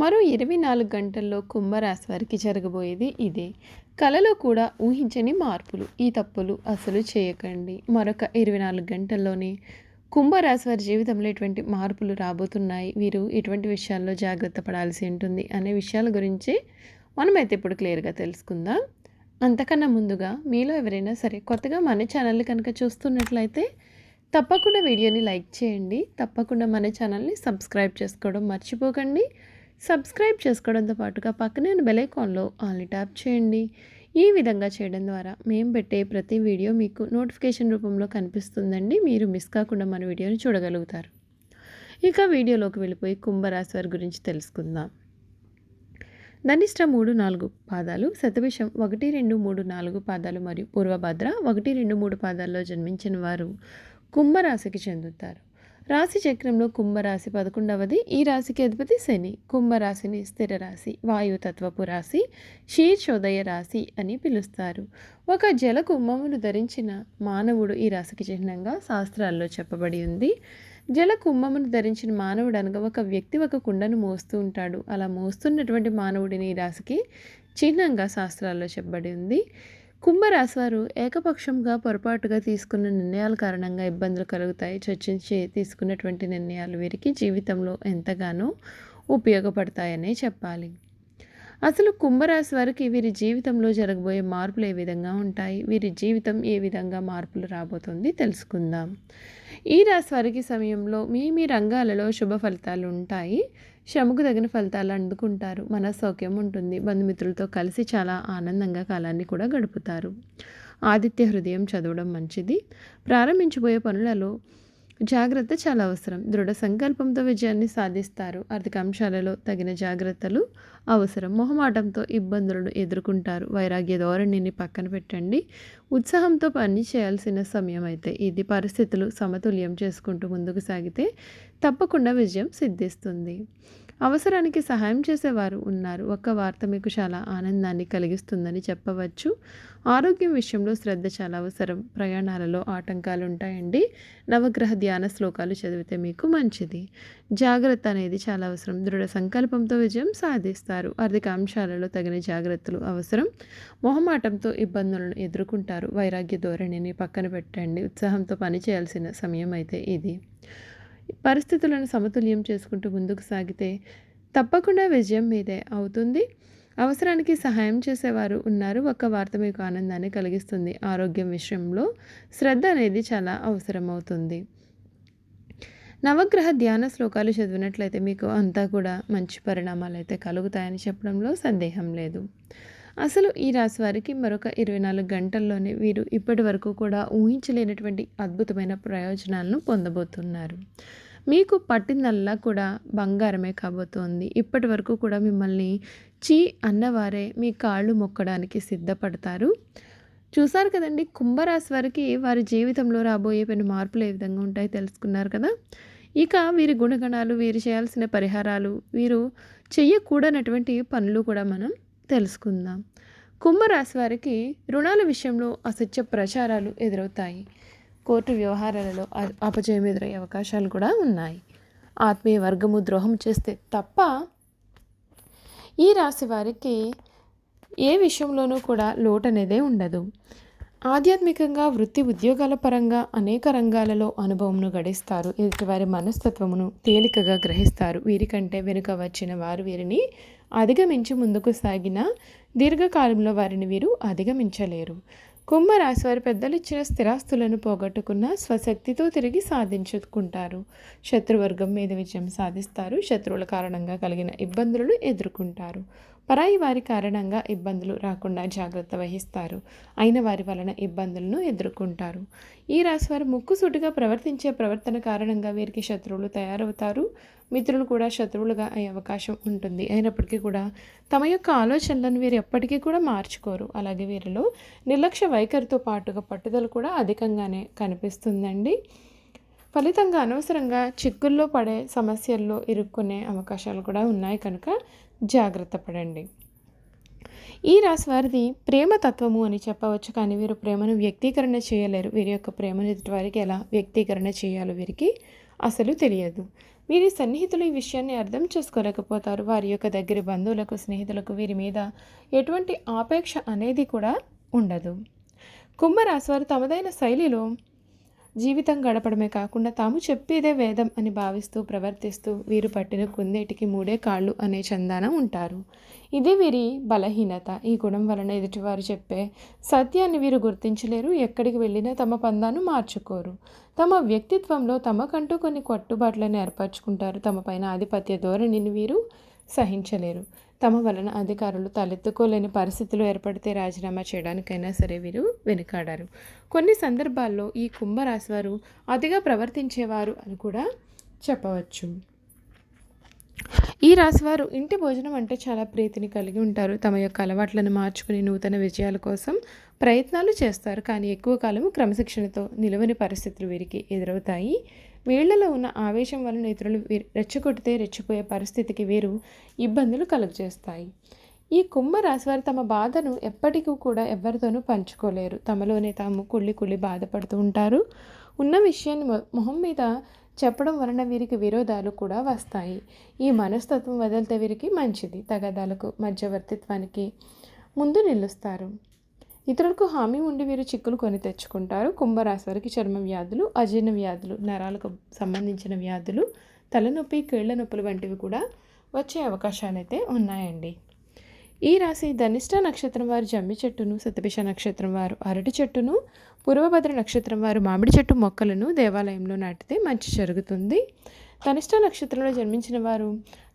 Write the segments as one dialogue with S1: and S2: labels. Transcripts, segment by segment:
S1: మరో ఇరవై నాలుగు గంటల్లో కుంభరాశి వారికి జరగబోయేది ఇదే. కలలో కూడా ఊహించని మార్పులు ఈ తప్పులు అసలు చేయకండి. మరొక ఇరవై నాలుగు గంటల్లోనే కుంభరాశి వారి జీవితంలో ఎటువంటి మార్పులు రాబోతున్నాయి? వీరు ఎటువంటి విషయాల్లో జాగ్రత్త పడాల్సి ఉంటుంది? అనే విషయాల గురించి మనమైతే ఇప్పుడు క్లియర్గా తెలుసుకుందాం. అంతకన్నా ముందుగా మీలో ఎవరైనా సరే కొత్తగా మన ఛానల్ని కనుక చూస్తున్నట్లయితే తప్పకుండా వీడియోని లైక్ చేయండి. తప్పకుండా మన ఛానల్ని సబ్స్క్రైబ్ చేసుకోవడం మర్చిపోకండి. సబ్స్క్రైబ్ చేసుకోవడంతో పాటుగా పక్కనే ఉన్న బెల్ ఆల్ని ట్యాప్ చేయండి. ఈ విధంగా చేయడం ద్వారా మేము పెట్టే ప్రతి వీడియో మీకు నోటిఫికేషన్ రూపంలో కనిపిస్తుందండి. మీరు మిస్ కాకుండా మన వీడియోని చూడగలుగుతారు. ఇక వీడియోలోకి వెళ్ళిపోయి కుంభరాశి వారి గురించి తెలుసుకుందాం. ధనిష్ట మూడు నాలుగు పాదాలు శతభిషం ఒకటి రెండు మూడు నాలుగు పాదాలు మరియు పూర్వభద్ర ఒకటి రెండు మూడు పాదాల్లో జన్మించిన వారు కుంభరాశికి చెందుతారు. రాశి చక్రంలో కుంభరాశి పదకొండవది ఈ రాశికి అధిపతి శని. కుంభరాశిని స్థిర రాశి వాయుతత్వపు రాశి శీర్షోదయ రాశి అని పిలుస్తారు. ఒక జల కుంభమును ధరించిన మానవుడు ఈ రాశికి చిహ్నంగా శాస్త్రాల్లో చెప్పబడి ఉంది. జల కుంభమును ధరించిన మానవుడు అనగా ఒక వ్యక్తి ఒక కుండను మోస్తూ ఉంటాడు. అలా మోస్తున్నటువంటి మానవుడిని ఈ రాశికి చిహ్నంగా శాస్త్రాల్లో చెప్పబడి ఉంది. కుంభరాశి వారు ఏకపక్షంగా పొరపాటుగా తీసుకున్న నిర్ణయాల కారణంగా ఇబ్బందులు కలుగుతాయి. చర్చించి తీసుకున్నటువంటి నిర్ణయాలు వీరికి జీవితంలో ఎంతగానో ఉపయోగపడతాయనే చెప్పాలి. అసలు కుంభరాశి వారికి వీరి జీవితంలో జరగబోయే మార్పులు ఏ విధంగా ఉంటాయి? వీరి జీవితం ఏ విధంగా మార్పులు రాబోతుంది తెలుసుకుందాం. ఈ రాశి వారికి సమయంలో మీ మీ రంగాలలో శుభ ఫలితాలు ఉంటాయి. శ్రమకు తగిన ఫలితాలు అందుకుంటారు. మనసౌక్యం ఉంటుంది. బంధుమిత్రులతో కలిసి చాలా ఆనందంగా కాలాన్ని కూడా గడుపుతారు. ఆదిత్య హృదయం చదవడం మంచిది. ప్రారంభించబోయే పనులలో జాగ్రత్త చాలా అవసరం. దృఢ సంకల్పంతో విజయాన్ని సాధిస్తారు. ఆర్థిక అంశాలలో తగిన జాగ్రత్తలు అవసరం. మొహమాటంతో ఇబ్బందులను ఎదుర్కొంటారు. వైరాగ్య ధోరణిని పక్కన పెట్టండి. ఉత్సాహంతో పని చేయాల్సిన సమయం అయితే ఇది. పరిస్థితులు సమతుల్యం చేసుకుంటూ ముందుకు సాగితే తప్పకుండా విజయం సిద్ధిస్తుంది. అవసరానికి సహాయం చేసేవారు ఉన్నారు. ఒక్క వార్త మీకు చాలా ఆనందాన్ని కలిగిస్తుందని చెప్పవచ్చు. ఆరోగ్యం విషయంలో శ్రద్ధ చాలా అవసరం. ప్రయాణాలలో ఆటంకాలు ఉంటాయండి నవగ్రహ ధ్యాన శ్లోకాలు చదివితే మీకు మంచిది. జాగ్రత్త అనేది చాలా అవసరం. దృఢ సంకల్పంతో విజయం సాధిస్తారు. ఆర్థిక అంశాలలో తగిన జాగ్రత్తలు అవసరం. మొహమాటంతో ఇబ్బందులను ఎదుర్కొంటారు. వైరాగ్య ధోరణిని పక్కన పెట్టండి. ఉత్సాహంతో పని చేయాల్సిన సమయం అయితే ఇది. పరిస్థితులను సమతుల్యం చేసుకుంటూ ముందుకు సాగితే తప్పకుండా విజయం మీదే అవుతుంది. అవసరానికి సహాయం చేసేవారు ఉన్నారు. ఒక్క వార్త మీకు ఆనందాన్ని కలిగిస్తుంది. ఆరోగ్యం విషయంలో శ్రద్ధ అనేది చాలా అవసరమవుతుంది. నవగ్రహ ధ్యాన శ్లోకాలు చదివినట్లయితే మీకు అంతా కూడా మంచి పరిణామాలు అయితే కలుగుతాయని చెప్పడంలో సందేహం లేదు. అసలు ఈ రాశి వారికి మరొక ఇరవై నాలుగు గంటల్లోనే వీరు ఇప్పటి వరకు కూడా ఊహించలేనటువంటి అద్భుతమైన ప్రయోజనాలను పొందబోతున్నారు. మీకు పట్టిందల్లా కూడా బంగారమే కాబోతోంది. ఇప్పటి వరకు కూడా మిమ్మల్ని చీ అన్నవారే మీ కాళ్ళు మొక్కడానికి సిద్ధపడతారు. చూసారు కదండి కుంభరాశి వారికి వారి జీవితంలో రాబోయే పెను మార్పులు ఏ విధంగా ఉంటాయో తెలుసుకున్నారు కదా? ఇక వీరి గుణగణాలు వీరు చేయాల్సిన పరిహారాలు వీరు చెయ్యకూడనటువంటి పనులు కూడా మనం తెలుసుకుందాం. కుంభరాశి వారికి రుణాల విషయంలో అసత్య ప్రచారాలు ఎదురవుతాయి. కోర్టు వ్యవహారాలలో అపజయం ఎదురయ్యే అవకాశాలు కూడా ఉన్నాయి. ఆత్మీయ వర్గము ద్రోహం చేస్తే తప్ప ఈ రాశి వారికి ఏ విషయంలోనూ కూడా లోటు అనేదే ఉండదు. ఆధ్యాత్మికంగా వృత్తి ఉద్యోగాల పరంగా అనేక రంగాలలో అనుభవంను గడిస్తారు. ఎదుటివారి మనస్తత్వమును తేలికగా గ్రహిస్తారు. వీరికంటే వెనుక వచ్చిన వారు వీరిని అధిగమించి ముందుకు సాగిన దీర్ఘకాలంలో వారిని వీరు అధిగమించలేరు. కుంభరాశి వారి పెద్దలు ఇచ్చిన స్థిరాస్తులను పోగొట్టుకున్న స్వశక్తితో తిరిగి సాధించుకుంటారు. శత్రువర్గం మీద విజయం సాధిస్తారు. శత్రువుల కారణంగా కలిగిన ఇబ్బందులను ఎదుర్కొంటారు. పరాయి వారి కారణంగా ఇబ్బందులు రాకుండా జాగ్రత్త వహిస్తారు. అయిన వారి వలన ఇబ్బందులను ఎదుర్కొంటారు. ఈ రాశి వారు ముక్కుసూటిగా ప్రవర్తించే ప్రవర్తన కారణంగా వీరికి శత్రువులు తయారవుతారు. మిత్రులు కూడా శత్రువులుగా అయ్యే అవకాశం ఉంటుంది. అయినప్పటికీ కూడా తమ యొక్క ఆలోచనలను వీరు ఎప్పటికీ కూడా మార్చుకోరు. అలాగే వీరిలో నిర్లక్ష్య వైఖరితో పాటుగా పట్టుదల కూడా అధికంగానే కనిపిస్తుందండి. ఫలితంగా అనవసరంగా చిక్కుల్లో పడే సమస్యల్లో ఇరుక్కునే అవకాశాలు కూడా ఉన్నాయి కనుక జాగ్రత్త పడండి. ఈ రాశి వారిది ప్రేమ తత్వము అని చెప్పవచ్చు. కానీ వీరు ప్రేమను వ్యక్తీకరణ చేయలేరు. వీరి యొక్క ప్రేమను ఎదుటి వారికి ఎలా వ్యక్తీకరణ చేయాలో వీరికి అసలు తెలియదు. వీరి సన్నిహితులు ఈ విషయాన్ని అర్థం చేసుకోలేకపోతారు. వారి యొక్క దగ్గర బంధువులకు స్నేహితులకు వీరి మీద ఎటువంటి ఆపేక్ష అనేది కూడా ఉండదు. కుంభరాశి వారు తమదైన శైలిలో జీవితం గడపడమే కాకుండా తాము చెప్పేదే వేదం అని భావిస్తూ ప్రవర్తిస్తూ వీరు పట్టిన కుందేటికి మూడే కాళ్ళు అనే చందాన ఉంటారు. ఇది వీరి బలహీనత. ఈ గుణం వలన ఎదుటివారు చెప్పే సత్యాన్ని వీరు గుర్తించలేరు. ఎక్కడికి వెళ్ళినా తమ పందాను మార్చుకోరు. తమ వ్యక్తిత్వంలో తమకంటూ కొన్ని కట్టుబాట్లను ఏర్పరచుకుంటారు. తమ పైన ఆధిపత్య ధోరణిని వీరు సహించలేరు. తమ వలన అధికారులు తలెత్తుకోలేని పరిస్థితులు ఏర్పడితే రాజీనామా చేయడానికైనా సరే వీరు వెనుకాడారు. కొన్ని సందర్భాల్లో ఈ కుంభరాశి వారు అతిగా ప్రవర్తించేవారు అని కూడా చెప్పవచ్చు. ఈ రాశివారు ఇంటి భోజనం అంటే చాలా ప్రీతిని కలిగి ఉంటారు. తమ యొక్క అలవాట్లను మార్చుకుని నూతన విజయాల కోసం ప్రయత్నాలు చేస్తారు. కానీ ఎక్కువ కాలం క్రమశిక్షణతో నిలవని పరిస్థితులు వీరికి ఎదురవుతాయి. వీళ్ళలో ఉన్న ఆవేశం వలన ఇతరులు రెచ్చగొడితే రెచ్చిపోయే పరిస్థితికి వీరు ఇబ్బందులు కలుగజేస్తాయి. ఈ కుంభ రాశివారు తమ బాధను ఎప్పటికీ కూడా ఎవరితోనూ పంచుకోలేరు. తమలోనే తాము కుళ్ళి కుళ్ళి బాధపడుతూ ఉంటారు. ఉన్న విషయాన్ని మొహం మీద చెప్పడం వలన వీరికి విరోధాలు కూడా వస్తాయి. ఈ మనస్తత్వం వదిలితే వీరికి మంచిది. తగదాలకు మధ్యవర్తిత్వానికి ముందు నిలుస్తారు. ఇతరులకు హామీ ఉండి వీరు చిక్కులు కొని తెచ్చుకుంటారు. కుంభరాశి వారికి చర్మ వ్యాధులు అజీర్ణ వ్యాధులు నరాలకు సంబంధించిన వ్యాధులు తలనొప్పి కీళ్ళ నొప్పులు వంటివి కూడా వచ్చే అవకాశాలు అయితే ఉన్నాయండి. ఈ రాశి ధనిష్ట నక్షత్రం వారు జమ్మి చెట్టును సతపిష నక్షత్రం వారు అరటి చెట్టును పూర్వభద్ర నక్షత్రం వారు మామిడి చెట్టు మొక్కలను దేవాలయంలో నాటితే మంచి జరుగుతుంది. ధనిష్ట నక్షత్రంలో జన్మించిన వారు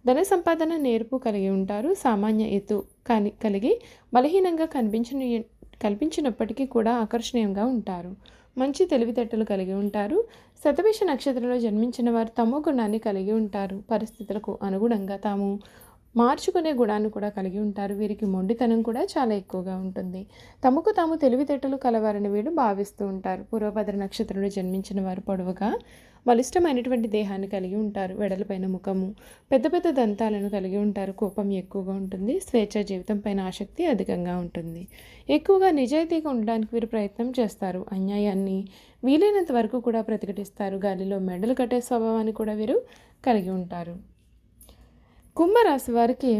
S1: ధన సంపాదన నేర్పు కలిగి ఉంటారు. సామాన్య ఎత్తు కానీ కలిగి బలహీనంగా కనిపించిన కల్పించినప్పటికీ కూడా ఆకర్షణీయంగా ఉంటారు. మంచి తెలివితేటలు కలిగి ఉంటారు. శతభిష నక్షత్రంలో జన్మించిన వారు తమో గుణాన్ని కలిగి ఉంటారు. పరిస్థితులకు అనుగుణంగా తాము మార్చుకునే గుణాన్ని కూడా కలిగి ఉంటారు. వీరికి మొండితనం కూడా చాలా ఎక్కువగా ఉంటుంది. తమకు తాము తెలివితేటలు కలవారని వీడు భావిస్తూ ఉంటారు. పూర్వభద్ర నక్షత్రంలో జన్మించిన వారు పొడవుగా బలిష్టమైనటువంటి దేహాన్ని కలిగి ఉంటారు. వెడలపైన ముఖము పెద్ద పెద్ద దంతాలను కలిగి ఉంటారు. కోపం ఎక్కువగా ఉంటుంది. స్వేచ్ఛ జీవితం పైన ఆసక్తి అధికంగా ఉంటుంది. ఎక్కువగా నిజాయితీగా ఉండడానికి వీరు ప్రయత్నం చేస్తారు. అన్యాయాన్ని వీలైనంత వరకు కూడా ప్రతిఘటిస్తారు. గాలిలో మెడలు కట్టే స్వభావాన్ని కూడా వీరు కలిగి ఉంటారు. కుంభరాశి వారికి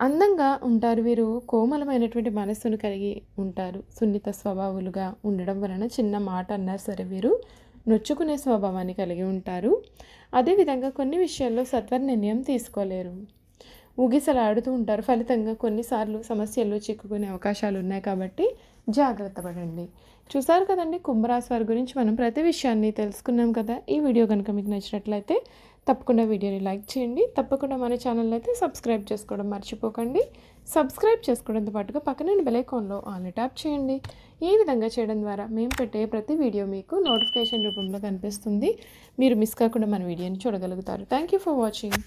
S1: అందంగా ఉంటారు వీరు కోమలమైనటువంటి మనస్సును కలిగి ఉంటారు. సున్నిత స్వభావులుగా ఉండడం వలన చిన్న మాట అన్నా సరే వీరు నొచ్చుకునే స్వభావాన్ని కలిగి ఉంటారు. అదేవిధంగా కొన్ని విషయాల్లో సత్వర నిర్ణయం తీసుకోలేరు. ఊగిసలాడుతూ ఉంటారు. ఫలితంగా కొన్నిసార్లు సమస్యల్లో చిక్కుకునే అవకాశాలు ఉన్నాయి కాబట్టి జాగ్రత్త పడండి. చూసారు కదండి కుంభరాశి వారి గురించి మనం ప్రతి విషయాన్ని తెలుసుకున్నాం కదా. ఈ వీడియో కనుక మీకు నచ్చినట్లయితే తప్పకుండా వీడియోని లైక్ చేయండి. తప్పకుండా మన ఛానల్ అయితే సబ్స్క్రైబ్ చేసుకోవడం మర్చిపోకండి. సబ్స్క్రైబ్ చేసుకోవడంతో పాటుగా పక్కన బెలైకాన్లో ఆల్ని ట్యాప్ చేయండి. ఈ విధంగా చేయడం ద్వారా మేము పెట్టే ప్రతి వీడియో మీకు నోటిఫికేషన్ రూపంలో కనిపిస్తుంది. మీరు మిస్ కాకుండా మన వీడియోని చూడగలుగుతారు. Thank you for watching.